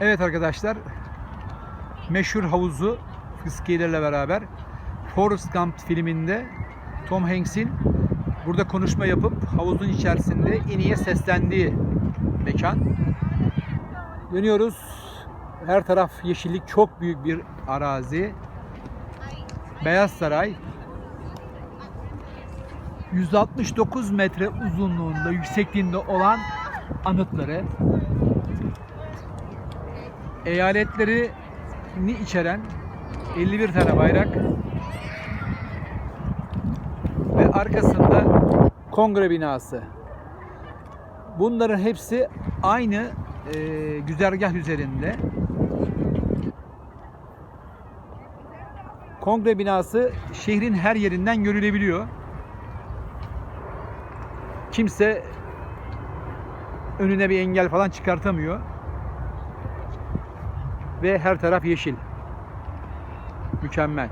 Evet arkadaşlar. Meşhur havuzu fıskiyelerle beraber Forrest Gump filminde Tom Hanks'in burada konuşma yapıp havuzun içerisinde iniye seslendiği mekan. Dönüyoruz. Her taraf yeşillik. Çok büyük bir arazi. Beyaz Saray. 169 metre uzunluğunda, yüksekliğinde olan anıtları, eyaletlerini içeren 51 tane bayrak ve arkasında kongre binası. Bunların hepsi aynı e, güzergah üzerinde. Kongre binası şehrin her yerinden görülebiliyor. Kimse önüne bir engel falan çıkartamıyor. Ve her taraf yeşil. Mükemmel.